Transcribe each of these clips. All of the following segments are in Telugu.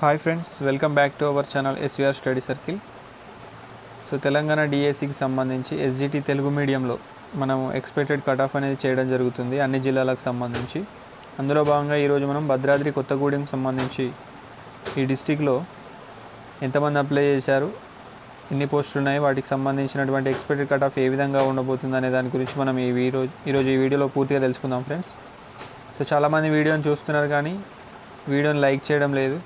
Hi friends welcome back to our channel SVR study circle so Telangana డిఎస్సికి సంబంధించి ఎస్జిటి తెలుగు మీడియంలో మనం ఎక్స్పెక్టెడ్ కట్ ఆఫ్ అనేది చేయడం జరుగుతుంది అన్ని జిల్లాలకు సంబంధించి. అందులో భాగంగా ఈరోజు మనం భద్రాద్రి కొత్తగూడెం సంబంధించి ఈ డిస్టిక్లో ఎంతమంది అప్లై చేశారు ఎన్ని పోస్టులు ఉన్నాయి వాటికి సంబంధించినటువంటి ఎక్స్పెక్టెడ్ కట్ ఆఫ్ ఏ విధంగా ఉండబోతుంది అనే దాని గురించి మనం ఈ వీడియో ఈరోజు ఈ వీడియోలో పూర్తిగా తెలుసుకుందాం ఫ్రెండ్స్. సో చాలామంది వీడియోని చూస్తున్నారు కానీ వీడియోని లైక్ చేయడం లేదు.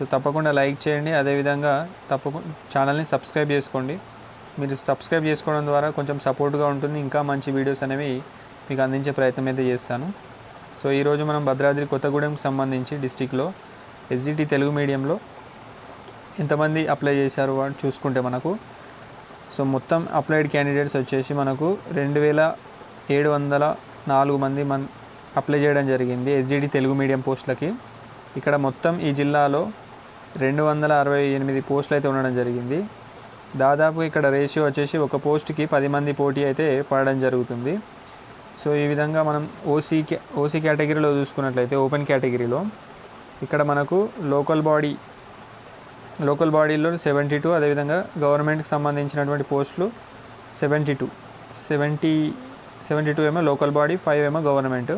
సో తప్పకుండా లైక్ చేయండి. అదేవిధంగా తప్పకుండా ఛానల్ని సబ్స్క్రైబ్ చేసుకోండి. మీరు సబ్స్క్రైబ్ చేసుకోవడం ద్వారా కొంచెం సపోర్ట్గా ఉంటుంది. ఇంకా మంచి వీడియోస్ అనేవి మీకు అందించే ప్రయత్నం అయితే చేస్తాను. సో ఈరోజు మనం భద్రాద్రి కొత్తగూడెంకి సంబంధించి డిస్టిక్లో ఎస్జిటి తెలుగు మీడియంలో ఎంతమంది అప్లై చేశారు అని చూసుకుంటే మనకు సో మొత్తం అప్లైడ్ క్యాండిడేట్స్ వచ్చేసి మనకు రెండు వేల ఏడు వందల నాలుగు మంది మన్ అప్లై చేయడం జరిగింది ఎస్జిడి తెలుగు మీడియం పోస్టులకి. ఇక్కడ మొత్తం ఈ జిల్లాలో రెండు వందల అరవై ఎనిమిది పోస్టులు అయితే ఉండడం జరిగింది. దాదాపు ఇక్కడ రేషియో వచ్చేసి ఒక పోస్ట్కి పది మంది పోటీ అయితే పడడం జరుగుతుంది. సో ఈ విధంగా మనం ఓసీ ఓసీ కేటగిరీలో చూసుకున్నట్లయితే ఓపెన్ కేటగిరీలో ఇక్కడ మనకు లోకల్ బాడీ లోకల్ బాడీలో సెవెంటీ టూ అదేవిధంగా గవర్నమెంట్కి సంబంధించినటువంటి పోస్టులు seventy two seventy seventy two ఏమో లోకల్ బాడీ ఫైవ్ ఏమో గవర్నమెంట్.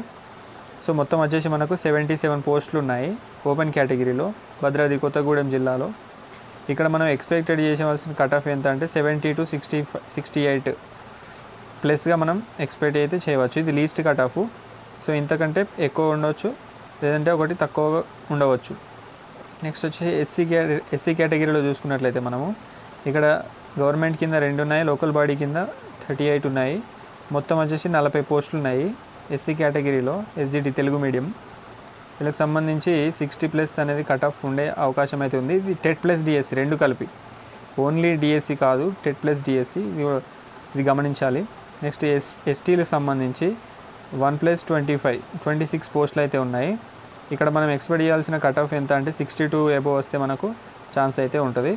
సో మొత్తం వచ్చేసి మనకు సెవెంటీ సెవెన్ పోస్టులు ఉన్నాయి ఓపెన్ కేటగిరీలో భద్రాద్రి కొత్తగూడెం జిల్లాలో. ఇక్కడ మనం ఎక్స్పెక్టెడ్ చేసేవలసిన కట్ ఆఫ్ ఎంత అంటే seventy two sixty sixty eight ప్లస్గా మనం ఎక్స్పెక్ట్ అయితే చేయవచ్చు. ఇది లీస్ట్ కట్ ఆఫ్ సో ఇంతకంటే ఎక్కువ ఉండవచ్చు లేదంటే ఒకటి తక్కువ ఉండవచ్చు. నెక్స్ట్ వచ్చి ఎస్సీ క్యా ఎస్సీ కేటగిరీలో చూసుకున్నట్లయితే మనము ఇక్కడ గవర్నమెంట్ కింద రెండు ఉన్నాయి లోకల్ బాడీ కింద థర్టీ ఎయిట్ ఉన్నాయి. మొత్తం వచ్చేసి నలభై పోస్టులు ఉన్నాయి. ఎస్సీ కేటగిరీలో ఎస్జిటి తెలుగు మీడియం వీళ్ళకి సంబంధించి సిక్స్టీ ప్లస్ అనేది కట్ ఆఫ్ ఉండే అవకాశం అయితే ఉంది. ఇది టెట్ ప్లస్ డిఎస్సి రెండు కలిపి. ఓన్లీ డిఎస్సి కాదు టెట్ ప్లస్ డిఎస్సి ఇది ఇది గమనించాలి. నెక్స్ట్ ఎస్ ఎస్టీలకు సంబంధించి one plus twenty five twenty six పోస్టులు అయితే ఉన్నాయి. ఇక్కడ మనం ఎక్స్పెక్ట్ చేయాల్సిన కట్ ఆఫ్ ఎంత అంటే సిక్స్టీ టూ ఎబో వస్తే మనకు ఛాన్స్ అయితే ఉంటుంది.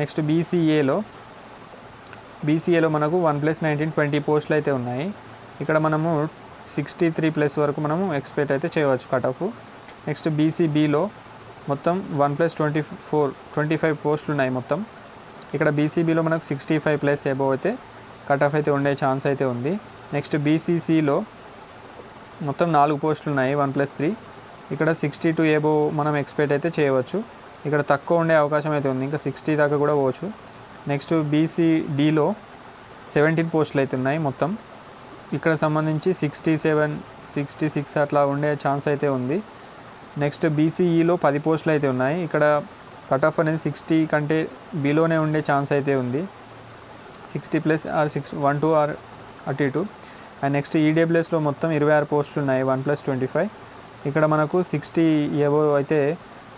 నెక్స్ట్ బీసీఏలో బీసీఏలో మనకు వన్ ప్లస్ నైన్టీన్ ట్వంటీ పోస్టులు అయితే ఉన్నాయి. ఇక్కడ మనము సిక్స్టీ త్రీ ప్లస్ వరకు మనము ఎక్స్పెక్ట్ అయితే చేయవచ్చు కట్ ఆఫ్ నెక్స్ట్ బీసీబీలో మొత్తం one plus twenty four twenty five పోస్టులు ఉన్నాయి మొత్తం. ఇక్కడ బీసీబీలో మనకు సిక్స్టీ ఫైవ్ ప్లస్ ఎబో అయితే కట్ ఆఫ్ అయితే ఉండే ఛాన్స్ అయితే ఉంది. నెక్స్ట్ బీసీసీలో మొత్తం నాలుగు పోస్టులు ఉన్నాయి వన్ ప్లస్ త్రీ. ఇక్కడ సిక్స్టీ టూ ఏబో మనం ఎక్స్పెక్ట్ అయితే చేయవచ్చు. ఇక్కడ తక్కువ ఉండే అవకాశం అయితే ఉంది ఇంకా సిక్స్టీ దాకా కూడా పోవచ్చు. నెక్స్ట్ బీసీడీలో సెవెంటీన్ పోస్టులు అయితే ఉన్నాయి మొత్తం. ఇక్కడ సంబంధించి సిక్స్టీ సెవెన్ సిక్స్టీ సిక్స్ అట్లా ఉండే ఛాన్స్ అయితే ఉంది. నెక్స్ట్ బీసీఈలో పది పోస్టులు అయితే ఉన్నాయి. ఇక్కడ కట్ ఆఫ్ అనేది సిక్స్టీ కంటే బిలోనే ఉండే ఛాన్స్ అయితే ఉంది. Sixty plus or six one two or అటు ఇటు. అండ్ నెక్స్ట్ ఈడబ్ల్యూఎస్లో మొత్తం ఇరవై ఆరు పోస్టులు ఉన్నాయి. వన్ ప్లస్ ట్వంటీ ఫైవ్ ఇక్కడ మనకు సిక్స్టీ ఏవో అయితే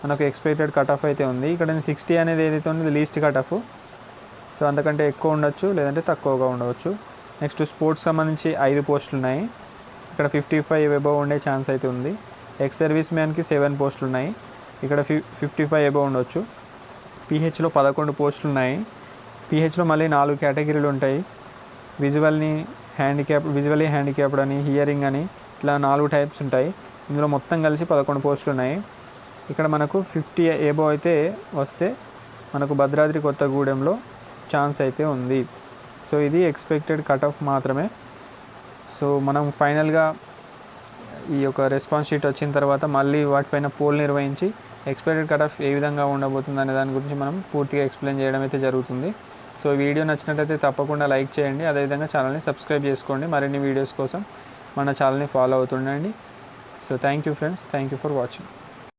మనకు ఎక్స్పెక్టెడ్ కట్ ఆఫ్ అయితే ఉంది. ఇక్కడ సిక్స్టీ అనేది ఏదైతే ఉందో లీస్ట్ కట్ ఆఫ్ సో అంతకంటే ఎక్కువ ఉండొచ్చు లేదంటే తక్కువగా ఉండవచ్చు. నెక్స్ట్ స్పోర్ట్స్ సంబంధించి ఐదు పోస్టులు ఉన్నాయి ఇక్కడ ఫిఫ్టీ ఫైవ్ ఎబవ్ ఉండే ఛాన్స్ అయితే ఉంది. ఎక్స్ సర్వీస్ మ్యాన్కి సెవెన్ పోస్టులు ఉన్నాయి ఇక్కడ ఫి ఫిఫ్టీ ఫైవ్ ఎబోవ్ ఉండొచ్చు పీహెచ్లో పదకొండు పోస్టులు ఉన్నాయి పీహెచ్లో మళ్ళీ నాలుగు కేటగిరీలు ఉంటాయి. విజువల్ని హ్యాండిక్యాప్ విజువలీ హ్యాండిక్యాప్డ్ అని హియరింగ్ అని ఇట్లా నాలుగు టైప్స్ ఉంటాయి. ఇందులో మొత్తం కలిసి పదకొండు పోస్టులు ఉన్నాయి ఇక్కడ మనకు ఫిఫ్టీ ఏబో అయితే వస్తే మనకు భద్రాద్రి కొత్తగూడెంలో ఛాన్స్ అయితే ఉంది. సో ఇది ఎక్స్పెక్టెడ్ కట్ ఆఫ్ మాత్రమే. సో మనం ఫైనల్గా ఈ యొక్క రెస్పాన్స్ షీట్ వచ్చిన తర్వాత మళ్ళీ వాటిపైన పోల్ నిర్వహించి ఎక్స్పెక్టెడ్ కట్ ఆఫ్ ఏ విధంగా ఉండబోతుంది అనే దాని గురించి మనం పూర్తిగా ఎక్స్ప్లెయిన్ చేయడం అయితే జరుగుతుంది. సో వీడియో నచ్చినట్లయితే తప్పకుండా లైక్ చేయండి. అదేవిధంగా ఛానల్ని సబ్స్క్రైబ్ చేసుకోండి. మరిన్ని వీడియోస్ కోసం మన ఛానల్ని follow అవుతుండండి. So thank you friends thank you for watching